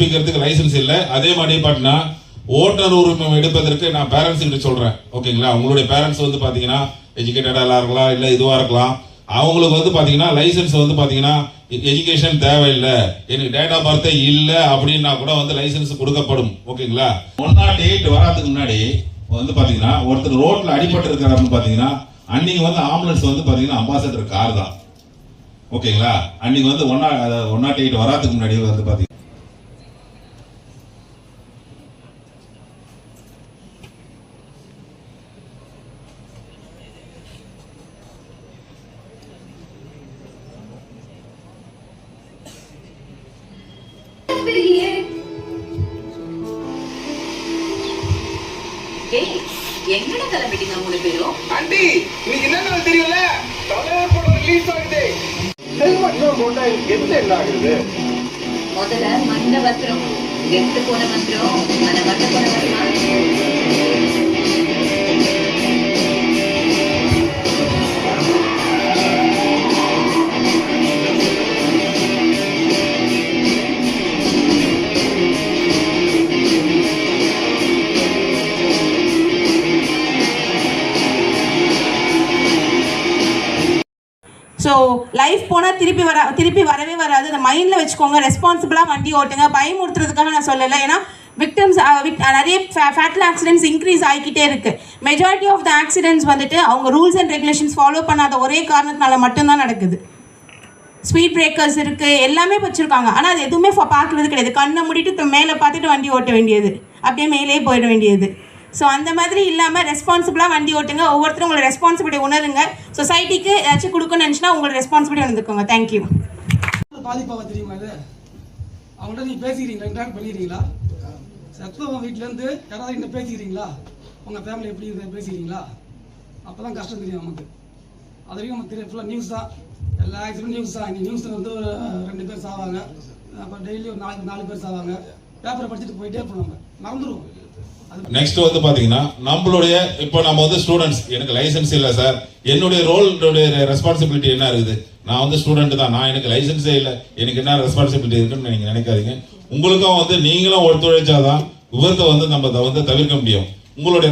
வைக்கிறதுக்கு லைசென்ஸ் இல்லை. அதே மாதிரி பார்த்தீங்கன்னா ஓட்டுநர் உரிமம் எடுப்பதற்கு நான் பேரண்ட்ஸ் கிட்ட சொல்கிறேன் ஓகேங்களா உங்களுடைய பேரண்ட்ஸ் வந்து பார்த்தீங்கன்னா எஜுகேட்டடாக இருக்கலாம் இல்லை இதுவாக இருக்கலாம். அவங்களுக்கு வந்து பார்த்தீங்கன்னா லைசன்ஸ் வந்து பார்த்தீங்கன்னா எஜுகேஷன் தேவையில்லை. எனக்கு டேட் ஆஃப் பர்த்தே இல்லை அப்படின்னா கூட வந்து லைசன்ஸ் கொடுக்கப்படும். ஓகேங்களா ஒன் நாட் எயிட் வராதுக்கு முன்னாடி வந்து பார்த்தீங்கன்னா ஒருத்தர் ரோட்டில் அடிபட்டு இருக்கிறாருன்னு பார்த்தீங்கன்னா அன்னைக்கு வந்து ஆம்புலன்ஸ் வந்து பார்த்தீங்கன்னா அம்பாசடர் கார் தான். ஓகேங்களா அன்னைக்கு வந்து ஒன் ஒன் நாட் எயிட் வராதுக்கு முன்னாடி வந்து பார்த்தீங்கன்னா டேய் எங்கடா கிளம்பிட்டீங்க மூணு பேரும்? ஆண்டி இன்னைக்கு என்ன தெரியும்ல? தலைவர் படம் ரிலீஸ் ஆகுது ஹெல்மெட் போட்டா எந்த என்ன ஆகுது? முதல்ல மண்ட வத்திரம் கெட்டு போன மந்திரம் அந்த மண்ட போன ஸோ லைஃப் போனால் திருப்பி வர திருப்பி வரவே வராது. அதை மைண்டில் வச்சுக்கோங்க ரெஸ்பான்சிபிளாக வண்டி ஓட்டுங்க. பயமுறுத்துறதுக்காக நான் சொல்லலை. ஏன்னா விக்டம்ஸ் நிறைய ஃபேட்டல் ஆக்சிடென்ட்ஸ் இன்க்ரீஸ் ஆகிக்கிட்டே இருக்குது மெஜாரிட்டி ஆஃப் த ஆக்சிடென்ட்ஸ் வந்துட்டு அவங்க ரூல்ஸ் அண்ட் ரெகுலேஷன்ஸ் ஃபாலோ பண்ணாத ஒரே காரணத்தினால மட்டும்தான் நடக்குது. ஸ்பீட் பிரேக்கர்ஸ் இருக்குது எல்லாமே வச்சுருக்காங்க. ஆனால் அது எதுவுமே பார்க்குறது கிடையாது. கண்ணை மூடிட்டு மேலே பார்த்துட்டு வண்டி ஓட்ட வேண்டியது. அப்படியே மேலே போயிட வேண்டியது. ஸோ அந்த மாதிரி இல்லாமல் ரெஸ்பான்சிபிளாக வண்டி ஓட்டுங்க. ஒவ்வொருத்தரும் உங்களோட ரெஸ்பான்சிபிலிட்டி உணருங்க. சொசைட்டிக்கு ஏதாச்சும் கொடுக்கணும்னு நினச்சினா உங்களோட ரெஸ்பான்சிபிலிட்டி உணர்ந்துக்கோங்க. தேங்க்யூ பாதிப்பாக தெரியுமா இது? அவங்கள்ட்ட நீங்கள் பேசிக்கிறீங்களா? இன்ட்ராக்ட் பண்ணிடுறீங்களா செத்தவங்க வீட்டிலேருந்து யாராவது என்ன பேசிக்கிறீங்களா? உங்கள் ஃபேமிலி எப்படி இருந்தால் பேசிக்கிறீங்களா? அப்போ தான் கஷ்டம் தெரியும் நமக்கு. அது வரைக்கும் நமக்கு தெரியும். ஃபுல்லாக நியூஸ் தான் எல்லா ஆக்சிடென்ட் நியூஸ் தான் இன்னைக்கு நியூஸில் வந்து ஒரு ரெண்டு பேர் சாவாங்க. அப்போ டெய்லி ஒரு நாலு நாலு பேர் சாவாங்க. பேப்பரை படிச்சுட்டு போயிட்டே இருப்போம் நம்ம. மறந்துடுவோம் நெக்ஸ்ட் வந்து பாத்தீங்கன்னா நம்மளுடைய இப்போ நம்ம வந்து ஸ்டூடெண்ட்ஸ் எனக்கு லைசென்ஸ் இல்ல சார் என்னுடைய ரோல் ரெஸ்பான்சிபிலிட்டி என்ன இருக்குது? நான் வந்து ஸ்டூடெண்ட் தான். நான் எனக்கு லைசன்ஸே இல்லை. எனக்கு என்ன ரெஸ்பான்சிபிலிட்டி இருக்குன்னு நீங்க நினைக்காதீங்க. உங்களுக்கும் வந்து நீங்களும் ஒத்துழைச்சாதான் விபத்தை வந்து நம்ம வந்து தவிர்க்க முடியும். உங்களுடைய